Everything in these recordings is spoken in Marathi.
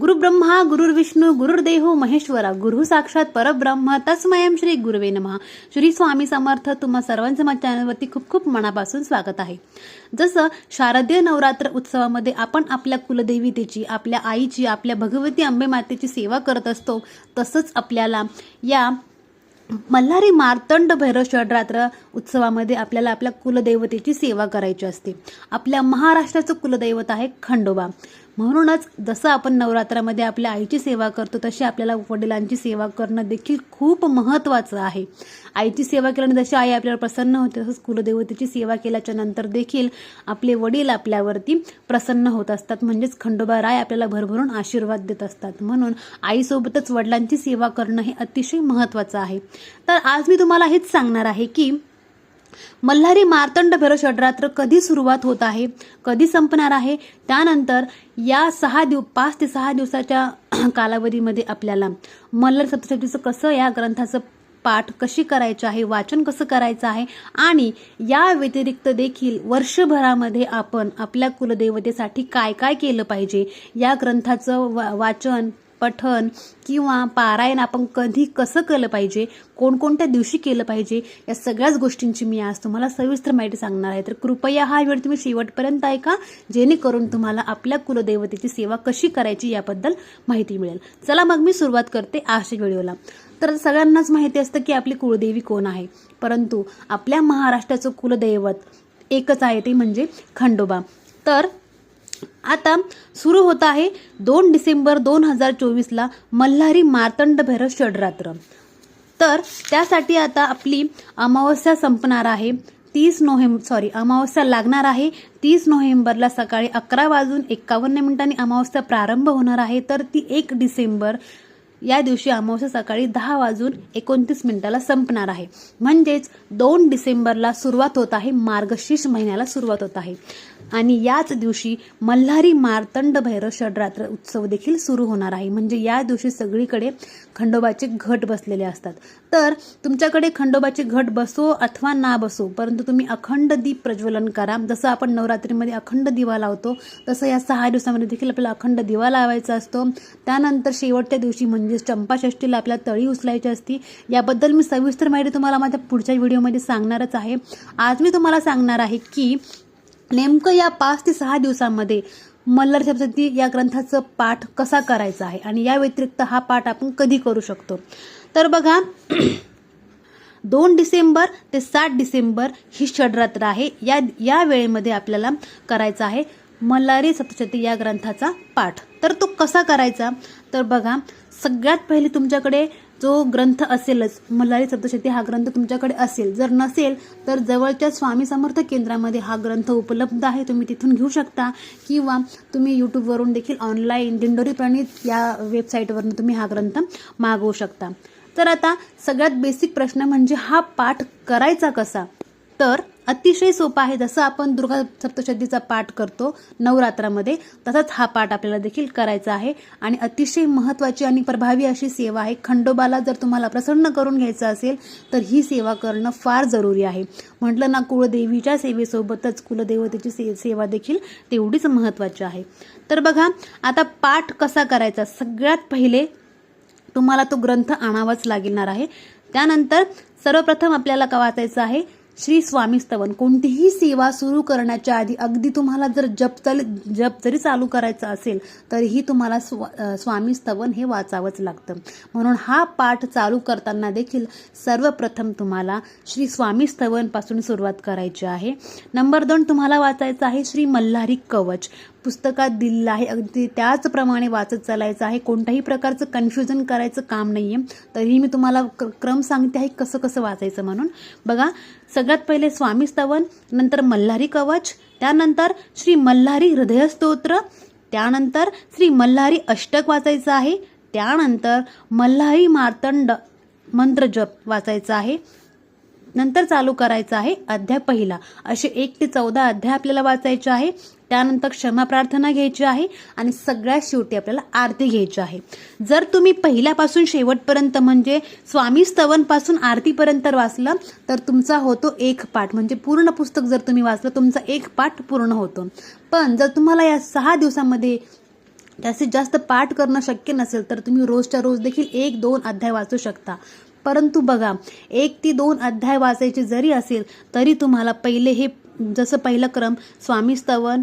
गुरुब्रह्मा गुरुर्विष्णू गुरुर्देहो महेश्वरा गुरु साक्षात परब्रह्म तस्मयम श्री गुरुवे नमः. श्री स्वामी समर्थ तुम्हा सर्वांचं माझ्या चॅनलवरती खूप खूप मनापासून स्वागत आहे. जसं शारदीय नवरात्र उत्सवामध्ये आपण आपल्या कुलदेवीतेची आपल्या आईची आपल्या भगवती अंबे मातेची सेवा करत असतो तसंच आपल्याला या मल्हारी मार्तंड भैरव षडरात्र उत्सवामध्ये आपल्याला आपल्या कुलदैवतेची सेवा करायची असते. आपल्या महाराष्ट्राचं कुलदैवत आहे खंडोबा. म्हणूनच जसं आपण नवरात्रामध्ये आपल्या आईची सेवा करतो तशी आपल्याला वडिलांची सेवा करणं देखील खूप महत्त्वाचं आहे. आईची सेवा केल्याने जशी आई आपल्याला प्रसन्न होते तसंच कुलदेवतेची सेवा केल्याच्यानंतर देखील आपले वडील आपल्यावरती प्रसन्न होत असतात. म्हणजेच खंडोबा राय आपल्याला भरभरून आशीर्वाद देत असतात. म्हणून आईसोबतच वडिलांची सेवा करणं हे अतिशय महत्त्वाचं आहे. तर आज मी तुम्हाला हेच सांगणार आहे की मल्हारी मार्तंड भैरव षडरात्र कधी सुरुवात होत आहे? कधी संपणार आहे? त्यानंतर या सहा दिव पाच ते सहा दिवसाच्या कालावधीमध्ये आपल्याला मल्हार सप्तशतीचं कसं या ग्रंथाचं पाठ कशी करायची आहे? वाचन कसं करायचं आहे? आणि या व्यतिरिक्त देखील वर्षभरामध्ये आपण आपल्या कुलदेवतेसाठी काय काय केलं पाहिजे? या ग्रंथाचं वा वाचन पठन किंवा पारायण आपण कधी कसं केलं पाहिजे कोणकोणत्या दिवशी केलं पाहिजे या सगळ्याच गोष्टींची मी आज तुम्हाला सविस्तर माहिती सांगणार आहे. तर कृपया हा वेळ तुम्ही शेवटपर्यंत ऐका जेणेकरून तुम्हाला आपल्या कुलदेवतेची सेवा कशी करायची याबद्दल माहिती मिळेल. चला मग मी सुरुवात करते आजच्या व्हिडिओला. तर सगळ्यांनाच माहिती असतं की आपली कुलदेवी कोण आहे. परंतु आपल्या महाराष्ट्राचं कुलदैवत एकच आहे ते म्हणजे खंडोबा. तर आता सुरू होत आहे दोन डिसेंबर दोन हजार चोवीसला मल्हारी मार्तंड भैरव षडरात्र. तर त्यासाठी आता आपली अमावस्या संपणार आहे. तीस नोव्हेंबर सॉरी अमावस्या लागणार आहे. तीस नोव्हेंबरला सकाळी अकरा वाजून एक्कावन्न मिनिटांनी अमावस्या प्रारंभ होणार आहे. तर ती एक डिसेंबर या दिवशी अमावस्या सकाळी दहा वाजून एकोणतीस मिनिटाला संपणार आहे. म्हणजेच दोन डिसेंबरला सुरुवात होत आहे मार्गशीर्ष महिन्याला सुरुवात होत आहे. आणि याच दिवशी मल्हारी मार्तंड भैरव षडरात्र उत्सव देखील सुरू होणार आहे. म्हणजे या दिवशी सगळीकडे खंडोबाचे घट बसलेले असतात. तर तुमच्याकडे खंडोबाचे घट बसो अथवा ना बसो परंतु तुम्ही अखंड दीप प्रज्वलन करा. जसं आपण नवरात्रीमध्ये अखंड दिवा लावतो तसं या सहा दिवसामध्ये देखील आपल्याला अखंड दिवा लावायचा असतो. त्यानंतर शेवटच्या दिवशी म्हणजे म्हणजेच चंपाषष्टीला आपल्याला तळी उचलायची असती याबद्दल मी सविस्तर माहिती तुम्हाला माझ्या पुढच्या व्हिडिओमध्ये सांगणारच आहे. आज मी तुम्हाला सांगणार आहे की नेमकं या पाच ते सहा दिवसामध्ये मल्हार सप्तती या ग्रंथाचं पाठ कसा करायचा आहे आणि या व्यतिरिक्त हा पाठ आपण कधी करू शकतो? तर बघा दोन डिसेंबर ते सात डिसेंबर ही षडरात्र आहे. या या वेळेमध्ये आपल्याला करायचा आहे मल्हारी सप्तशती या ग्रंथाचा पाठ. तर तो कसा करायचा? तर बघा सगळ्यात पहिले तुमच्याकडे जो ग्रंथ असेलच मल्हारी सप्तशती हा ग्रंथ तुमच्याकडे असेल. जर नसेल तर जवळच्या स्वामी समर्थ केंद्रामध्ये हा ग्रंथ उपलब्ध आहे तुम्ही तिथून घेऊ शकता. किंवा तुम्ही यूट्यूबवरून देखील ऑनलाईन दिंडोरी प्रणित या वेबसाईटवरून तुम्ही हा ग्रंथ मागवू शकता. तर आता सगळ्यात बेसिक प्रश्न म्हणजे हा पाठ करायचा कसा? तर अतिशय सोपा आहे जसं आपण दुर्गा सप्तशतीचा पाठ करतो नवरात्रामध्ये तसाच हा पाठ आपल्याला देखील करायचा आहे. आणि अतिशय महत्त्वाची आणि प्रभावी अशी सेवा आहे. खंडोबाला जर तुम्हाला प्रसन्न करून घ्यायचं असेल तर ही सेवा करणं फार जरुरी आहे. म्हटलं ना कुळदेवीच्या सेवेसोबतच कुलदेवतेची से सेवा देखील तेवढीच महत्त्वाची आहे. तर बघा आता पाठ कसा करायचा? सगळ्यात पहिले तुम्हाला तो ग्रंथ आणावाच लागणार आहे. त्यानंतर सर्वप्रथम आपल्याला का वाचायचं आहे? श्री स्वामी स्तवन कोणतीही सेवा सुरू करण्याच्या आधी अगदी तुम्हाला जर जप चाल जप जरी चालू करायचा असेल तरीही तुम्हाला स्व स्वामी स्तवन हे वाचावंच लागतं. म्हणून हा पाठ चालू करताना देखील सर्वप्रथम तुम्हाला श्री स्वामी स्तवनपासून सुरुवात करायची आहे. नंबर दोन तुम्हाला वाचायचं आहे श्री मल्हारी कवच. पुस्तकात दिलेलं आहे अगदी त्याचप्रमाणे वाचत चालायचं आहे. कोणत्याही प्रकारचं कन्फ्युजन करायचं काम नाही आहे तरीही मी तुम्हाला क्रम सांगते आहे कसं कसं वाचायचं म्हणून. बघा सगळ्यात पहिले स्वामी स्तवन नंतर मल्हारी कवच त्यानंतर श्री मल्हारी हृदयस्तोत्र त्यानंतर श्री मल्हारी अष्टक वाचायचं आहे त्यानंतर मल्हारी मार्तंड मंत्र जप वाचायचा आहे नंतर चालू करायचं आहे अध्याय पहिला. असे एक ते चौदा अध्याय आपल्याला वाचायचे आहे. त्यानंतर क्षमा प्रार्थना घ्यायची आहे आणि सगळ्यात शेवटी आपल्याला आरती घ्यायची आहे. जर तुम्ही पहिल्यापासून शेवटपर्यंत म्हणजे स्वामी स्तवनपासून आरतीपर्यंत वाचलं तर तुमचा होतो एक पाठ. म्हणजे पूर्ण पुस्तक जर तुम्ही वाचलं तुमचा एक पाठ पूर्ण होतो. पण जर तुम्हाला या सहा दिवसामध्ये जास्तीत जास्त पाठ करणं शक्य नसेल तर तुम्ही रोजच्या रोज देखील एक दोन अध्याय वाचू शकता. परंतु बघा एक ती दोन अध्याय वाचायचे जरी असेल तरी तुम्हाला पहिले हे जसं पहिलं क्रम स्वामी स्तवन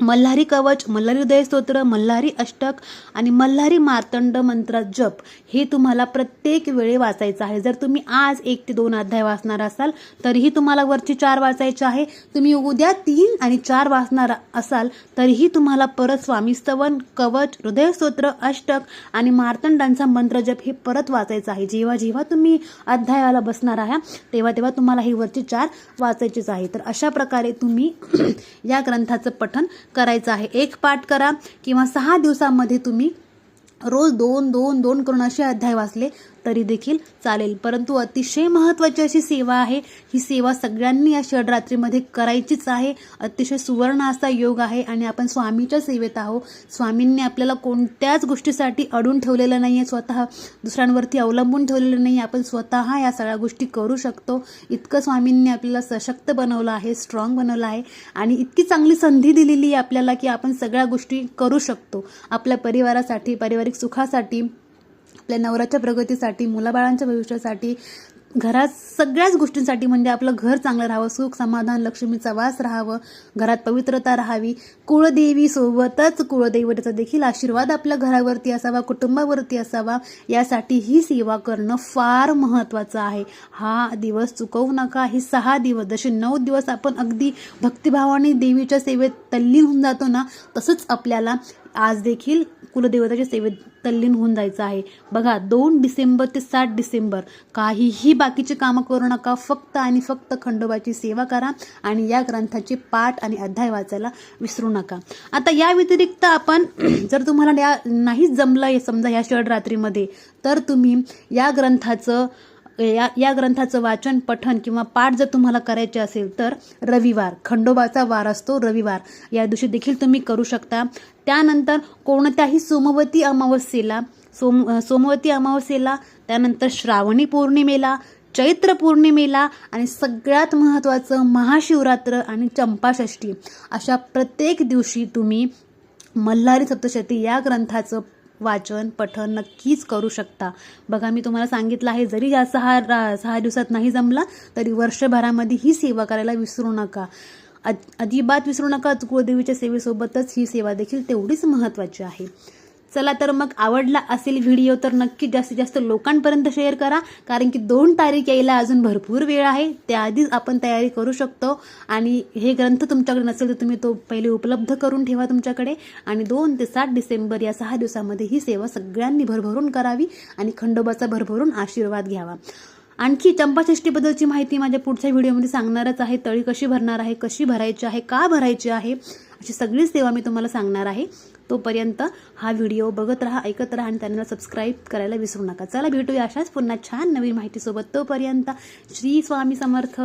मल्हारी कवच मल्हारी हृदय स्तोत्र मल्हारी अष्टक आणि मल्हारी मार्तंड मंत्र जप हे तुम्हाला प्रत्येक वेळी वाचायचं आहे. जर तुम्ही आज एक ते दोन अध्याय वाचणार असाल तरीही तुम्हाला वरची चार वाचायचे आहे. तुम्ही उद्या तीन आणि चार वाचणार असाल तरीही तुम्हाला परत स्वामीस्तवन कवच हृदय स्तोत्र अष्टक आणि मार्तंडांचा मंत्र जप हे परत वाचायचं आहे. जेव्हा जेव्हा तुम्ही अध्यायाला बसणार आहात तेव्हा तेव्हा तुम्हाला ही वरची चार वाचायचीच आहे. तर अशा प्रकारे तुम्ही या ग्रंथाचं पठण करायचं आहे. एक पाठ करा किंवा सहा दिवसामध्ये तुम्ही रोज दोन दोन दोन करून असे अध्याय वाचले. तरी देखील चालेल. परंतु अतिशय महत्त्वाची अशी सेवा आहे. ही सेवा सगळ्यांनी या षडरात्रीमध्ये करायचीच आहे. अतिशय सुवर्ण असा योग आहे आणि आपण स्वामीच्या सेवेत आहोत. स्वामींनी आपल्याला कोणत्याच गोष्टीसाठी अडून ठेवलेलं नाही आहे स्वतः दुसऱ्यांवरती अवलंबून ठेवलेलं नाही आपण स्वतः या सगळ्या गोष्टी करू शकतो. इतकं स्वामींनी आपल्याला सशक्त बनवलं आहे स्ट्रॉंग बनवलं आहे आणि इतकी चांगली संधी दिलेली आहे आपल्याला की आपण सगळ्या गोष्टी करू शकतो. आपल्या परिवारासाठी पारिवारिक सुखासाठी आपल्या नवऱ्याच्या प्रगतीसाठी मुलाबाळांच्या भविष्यासाठी घरात सगळ्याच गोष्टींसाठी म्हणजे आपलं घर चांगलं राहावं सुख समाधान लक्ष्मीचा वास राहावं घरात पवित्रता राहावी कुळदेवी सोबतच कुळदैवताचा देखील आशीर्वाद आपल्या घरावरती असावा कुटुंबावरती असावा यासाठी ही सेवा करणं फार महत्त्वाचं आहे. हा दिवस चुकवू नका ही सहा दिवस जसे नऊ दिवस आपण अगदी भक्तिभावाने देवीच्या सेवेत तल्लीन होऊन जातो ना तसंच आपल्याला आज देखील कुलदेवताच्या सेवेत तल्लीन होऊन जायचं आहे. बघा दोन डिसेंबर ते सात डिसेंबर काहीही बाकीचे कामं करू नका. फक्त आणि फक्त खंडोबाची सेवा करा आणि या ग्रंथाचे पाठ आणि अध्याय वाचायला विसरू नका. आता या व्यतिरिक्त आपण जर तुम्हाला या नाहीच जमलं समजा या षडरात्रीमध्ये तर तुम्ही या ग्रंथाचं या या ग्रंथाचं वाचन पठण किंवा पाठ जर तुम्हाला करायचे असेल तर रविवार खंडोबाचा वार असतो रविवार. या दिवशी देखील तुम्ही करू शकता. त्यानंतर कोणत्याही सोमवती अमावस्येला सोम सोमवती अमावस्येला त्यानंतर श्रावणी पौर्णिमेला चैत्र पौर्णिमेला आणि सगळ्यात महत्त्वाचं महाशिवरात्र आणि चंपाषष्ठी. अशा प्रत्येक दिवशी तुम्ही मल्हारी सप्तशती या ग्रंथाचं वाचन पठन नक्कीच करू शकता. बघा मी तुम्हाला सांगितलं आहे जरी या सहा रा सहा दिवसात नाही जमला तरी वर्षभरामध्ये ही सेवा करायला विसरू नका. अजिबात विसरू नका कुळदेवीच्या सेवेसोबतच ही सेवा देखील तेवढीच महत्त्वाची आहे. चला तर मग आवडला असेल व्हिडिओ तर नक्की जास्तीत जास्त लोकांपर्यंत शेअर करा. कारण की दोन तारीख यायला अजून भरपूर वेळ आहे. त्याआधीच आपण तयारी करू शकतो. आणि हे ग्रंथ तुमच्याकडे नसेल तर तुम्ही तो पहिले उपलब्ध करून ठेवा तुमच्याकडे. आणि दोन ते सात डिसेंबर या सहा दिवसामध्ये ही सेवा सगळ्यांनी भरभरून करावी आणि खंडोबाचा भरभरून आशीर्वाद घ्यावा. आणखी चंपाषष्टीबद्दलची माहिती माझ्या पुढच्या व्हिडिओमध्ये सांगणारच आहे. तळी कशी भरणार आहे कशी भरायची आहे का भरायची आहे अशी सगळी सेवा मी तुम्हाला सांगणार आहे. तोपर्यंत हा व्हिडिओ बघत राहा ऐकत राहा आणि त्यांना सबस्क्राईब करायला विसरू नका. चला भेटूया अशाच पुन्हा छान नवीन माहितीसोबत. तोपर्यंत श्री स्वामी समर्थ.